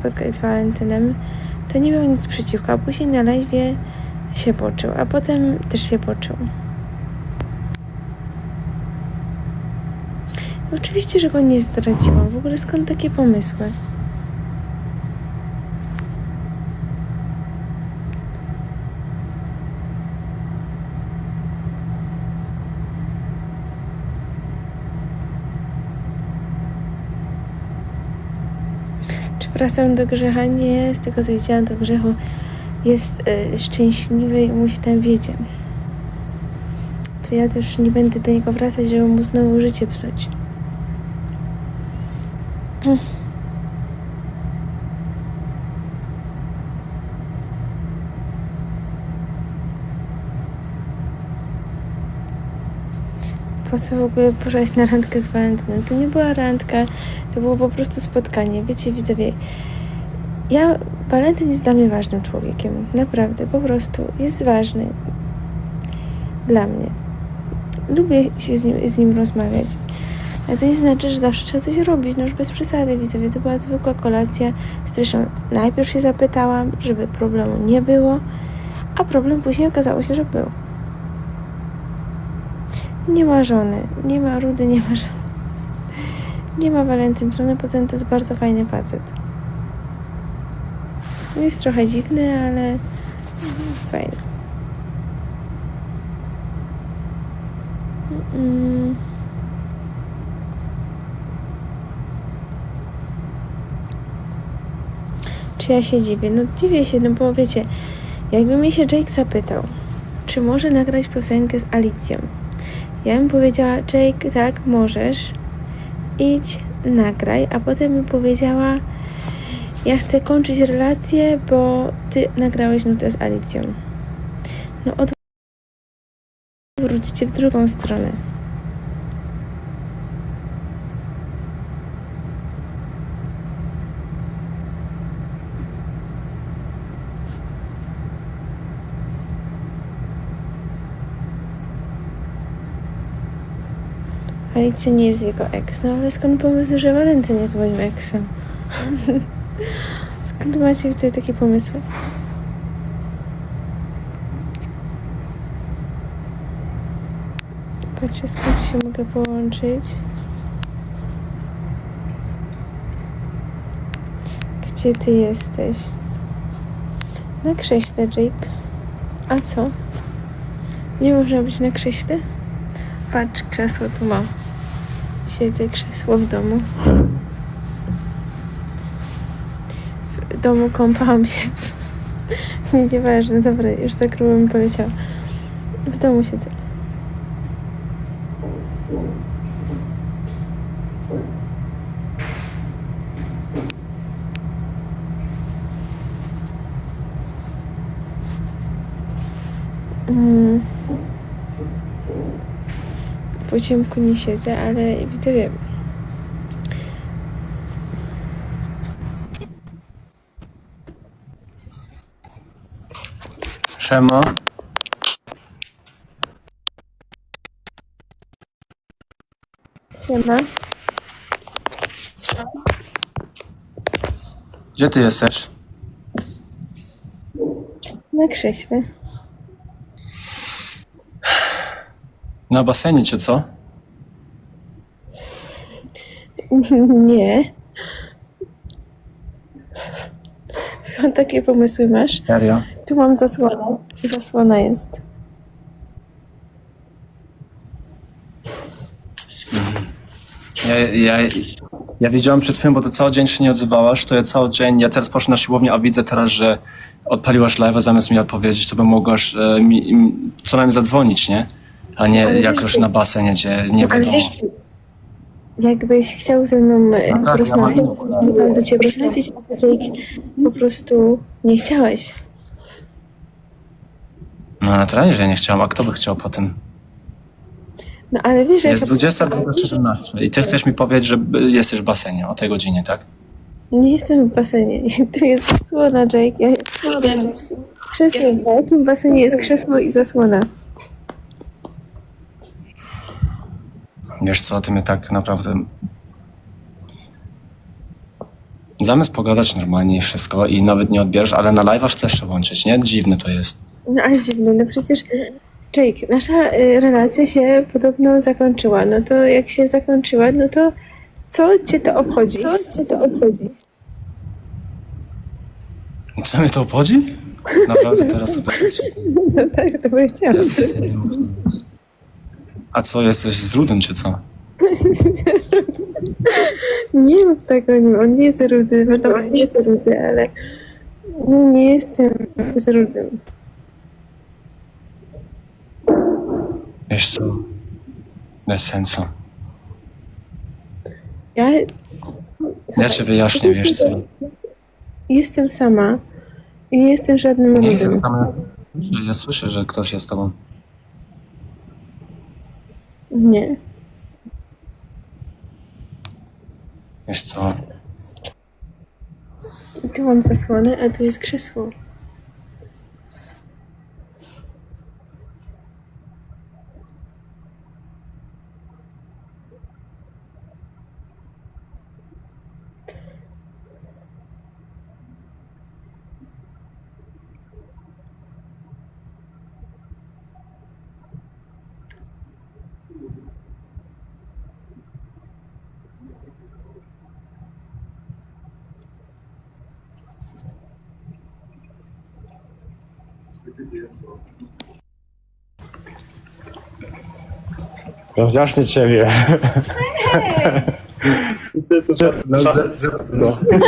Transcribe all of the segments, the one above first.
spotkać z Walentynem, to nie miał nic przeciwko, a później na live się poczuł, a potem też się poczuł. I Oczywiście, że go nie zdradziłam. W ogóle skąd takie pomysły? Czy wracam do grzecha? Nie, z tego co widziałam, do grzechu jest e, szczęśliwy i mu się tam wiedzie. To ja też nie będę do niego wracać, żeby mu znowu życie psuć. Po co w ogóle poszłaś na randkę z Walentynem? To nie była randka, to było po prostu spotkanie. Wiecie, widzowie, ja, Walentyn jest dla mnie ważnym człowiekiem. Naprawdę, po prostu jest ważny. Dla mnie. Lubię się z nim, z nim rozmawiać. Ale to nie znaczy, że zawsze trzeba coś robić. No już bez przesady, widzowie. To była zwykła kolacja. Zresztą najpierw się zapytałam, żeby problemu nie było, a problem później okazało się, że był. Nie ma żony, nie ma Rudy, nie ma żony. Nie ma Walentyn żony, poza tym to jest bardzo fajny facet. Jest trochę dziwny, ale fajny. Czy ja się dziwię? No dziwię się, no bo wiecie, jakby mnie się Jake zapytał, czy może nagrać piosenkę z Alicją, ja bym powiedziała, Jake, tak, możesz, idź, nagraj, a potem bym powiedziała, ja chcę kończyć relację, bo ty nagrałeś nutę z Alicją. No odwróćcie w drugą stronę. Alicja nie jest jego ex. No ale skąd pomysł, że Walentyn jest moim eksem? skąd macie tutaj takie pomysły? Patrzę, skąd się mogę połączyć. Gdzie ty jesteś? Na krześle, Jake. A co? Nie można być na krześle? Patrz, krzesło tu mam. Siedzę, krzesło w domu. W domu kąpałam się. Nie, nieważne, dobra, już za grubo mi poleciało. W domu siedzę. Mm. Po ciemku nie siedzę, ale widzowie. Szemo, Siema. gdzie ty jesteś? Na krześle. Na basenie czy co? Nie. Skąd takie pomysły masz? Serio? Tu mam zasłonę. Zasłona jest. Ja, ja, ja wiedziałem przed chwilą, bo ty cały dzień się nie odzywałaś, to ja cały dzień, ja teraz poszłem na siłownię, a widzę teraz, że odpaliłaś live'a zamiast mi odpowiedzieć, to by mogłaś e, mi, mi co najmniej zadzwonić, nie? A nie Ale jak wiesz, już na basenie, gdzie nie Ale wiadomo. wiesz, jakbyś chciał ze mną e, No tak, porozmawiać, do ciebie przylecieć, a ty po prostu nie chciałeś. No naturalnie, że ja nie chciałam, a kto by chciał po tym? No ale wiesz, że Jest jak 20.17 i ty chcesz mi powiedzieć, że jesteś w basenie o tej godzinie, tak? nie jestem w basenie. Tu jest zasłona, Jake. Ja Krzesło. W jakim basenie jest krzesło i zasłona? Wiesz co, ty mnie tak naprawdę Zamiast pogadać normalnie i wszystko i nawet nie odbierasz, ale na live'ach chcesz się łączyć, nie? Dziwne to jest. No ale dziwne, no przecież Jake, nasza y, relacja się podobno zakończyła. No to jak się zakończyła, no to co cię to obchodzi? Co cię to obchodzi? Co mnie to obchodzi? Naprawdę teraz sobie No tak, to powiedziałam. Jest. A co, jesteś z Rudym, czy co? Nie mów tak o nim, on nie jest rudy, wiadomo, on nie jest rudy, ale no, nie jestem z rudym. Wiesz co? Bez sensu. Ja Ja ci wyjaśnię, wiesz co? jestem sama i nie jestem żadnym Nie jestem rudym. tam. Ja słyszę, że ktoś jest z tobą. Nie. Wiesz co? Tu mam zasłonę, a tu jest krzesło. Rozjaśnię ciebie.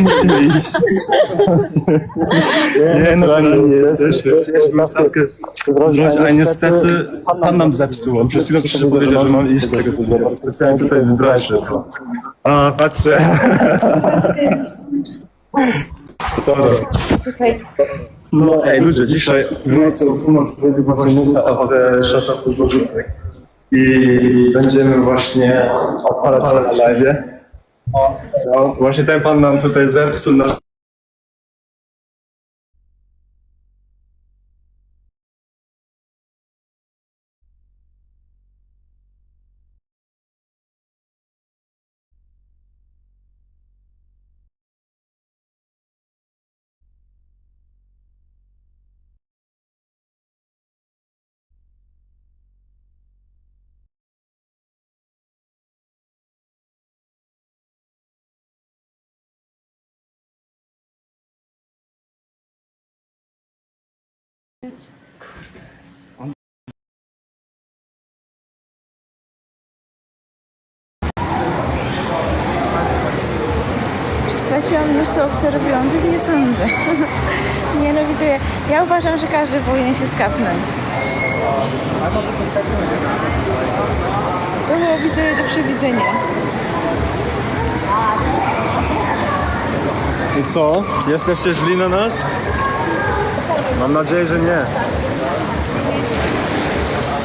Musimy iść. Nie, no nie jesteśmy. Chcieliśmy stawkę ale niestety pan nam zepsuł. On przed chwilą przyszedł powiedział, że mam iść z tego powodu. Specjalnie tutaj wybrać. A, patrzę. Dobra. No ej ludzie, dzisiaj w nocy o północy będzie właśnie muza od e, szosów złożówek. I będziemy właśnie odpalać na live. No, właśnie ten pan nam tutaj zepsuł na Czy straciłam mnóstwo obserwujących? Nie sądzę. nie no, widzę, ja uważam, że każdy powinien się skapnąć. To było widzę do przewidzenia. I co? Jesteście źli na nas? Mam nadzieję, że nie.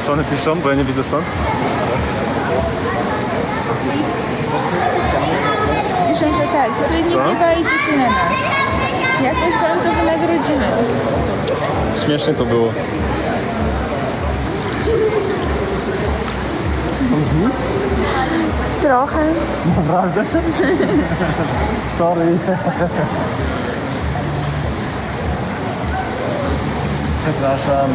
Co one piszą? Bo ja nie widzę stąd. Piszą, że tak, nie Co? gniewajcie się na nas. Jakoś wam to wynagrodzimy. Śmiesznie to było. Trochę. Sorry. Przepraszam.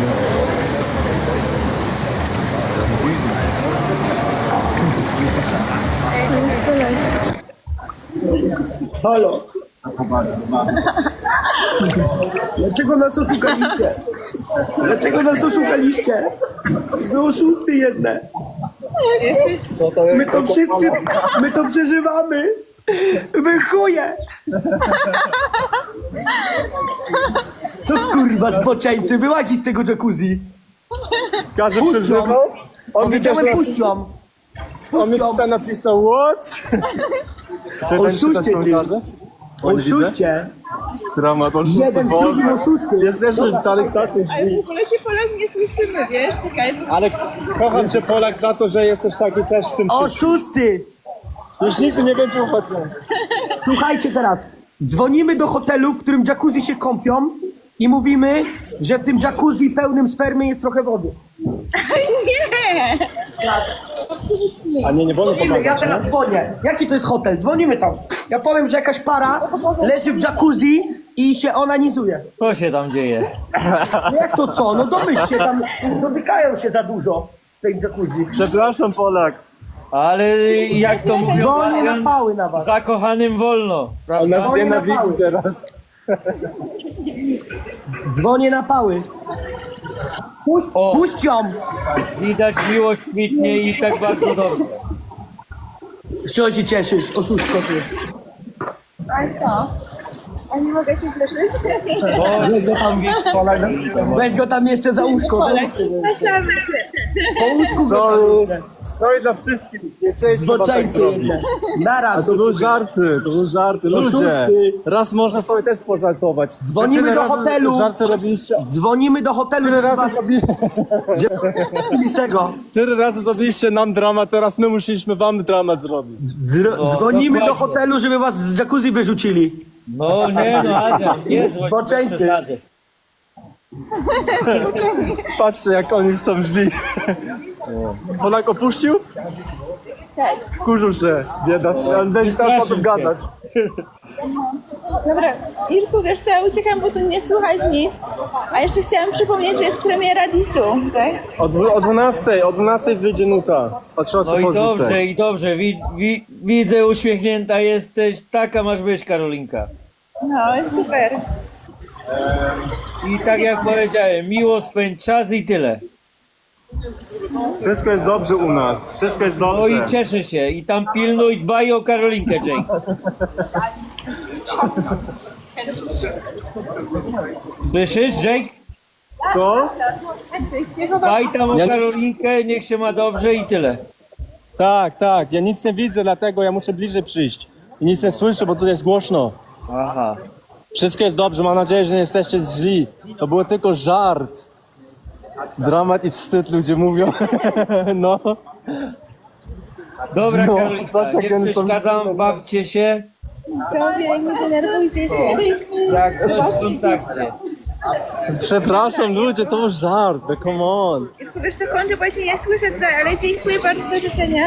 Halo! Dlaczego nas oszukaliście? Dlaczego nas oszukaliście? Wy oszusty jedne! My to wszyscy, my to przeżywamy! Wy chuje! To kurwa zboczeńcy, wyłazi z tego jacuzzi! Puszczam. przeżywał? On Powiedziałem napi- puściłam! on mi Puściłam! tutaj napisał what? Czy Oszuście ty! Oszuście! Dramat, Jeden z drugim oszusty! Dalej tacy Ale w ogóle cię Polak nie słyszymy, wiesz? Czekaj, bo Ale kocham cię Polak za to, że jesteś taki też w tym Oszusty! Już nigdy nie będzie ufać nam. Słuchajcie teraz. Dzwonimy do hotelu, w którym jacuzzi się kąpią i mówimy, że w tym jacuzzi pełnym spermy jest trochę wody. A nie, nie wolno Dzwonimy, ja pokazać, teraz dzwonię. Jaki to jest hotel? Dzwonimy tam. Ja powiem, że jakaś para leży w jacuzzi i się onanizuje. Co się tam dzieje? No jak to co? No domyśl się, tam dotykają się za dużo w tej jacuzzi. Przepraszam, Polak. Ale jak to mówią, Dzwonię na pały na was. zakochanym wolno. Prawda? nas Dzwonię na teraz. Dzwonię na pały. Puść, O. puść ją! Widać miłość kwitnie i tak bardzo dobrze. Z czego się cieszysz, oszustko ty? A co? A nie mogę się cieszyć? Bo Weź go tam, weź go tam jeszcze za łóżko, za łóżko. Po łóżku Sorry. Sorry dla wszystkich. Tak Zboczeńcy zrobić. jedne. Naraz. To były żarty, to były żarty. Ludzie, raz można sobie też pożartować. Dzwonimy Tyle do razy hotelu. Żarty robiliście. Dzwonimy do hotelu, Tyle razy, was zrobili, z tego. tyle razy zrobiliście nam dramat, teraz my musieliśmy wam dramat zrobić. Dzro- No, dzwonimy do dokładnie. hotelu, żeby was z jacuzzi wyrzucili. no nie no Adrian, nie dzwoń. Zboczeńcy. bez przesady. Patrzcie jak oni są źli. Polak opuścił? Tak. Wkurzył się, bieda. On będzie teraz o tym gadać. Dobra, Irku, wiesz co, ja uciekam, bo tu nie słychać nic. A jeszcze chciałam przypomnieć, że jest premiera Disu, tak? O, dwu- o 12, o 12 wyjdzie nuta. Patrzę No i dobrze, i dobrze. Wi, wi, widzę uśmiechnięta jesteś. Taka masz być Karolinka. No, super. I tak jak powiedziałem, miło spędź czas i tyle. Wszystko jest dobrze u nas. Wszystko jest No dobrze. i cieszę się. I tam pilnuj, dbaj o Karolinkę, Jake. Słyszysz, Jake? Co? Dbaj tam o Ja nic- Karolinkę, niech się ma dobrze i tyle. Tak, tak. Ja nic nie widzę, dlatego ja muszę bliżej przyjść. I nic nie słyszę, bo tutaj jest głośno. Aha. Wszystko jest dobrze, mam nadzieję, że nie jesteście źli. To było tylko żart. Dramat i wstyd ludzie mówią. no. Dobra, No, jak nie przeszkadzam, bawcie się. Widzowie, nie denerwujcie się. Tak, w kontakcie. Przepraszam ludzie, to był żart. no Come on. Wiesz co, kończę, bo ja cię nie słyszę tutaj, ale dziękuję bardzo za życzenia.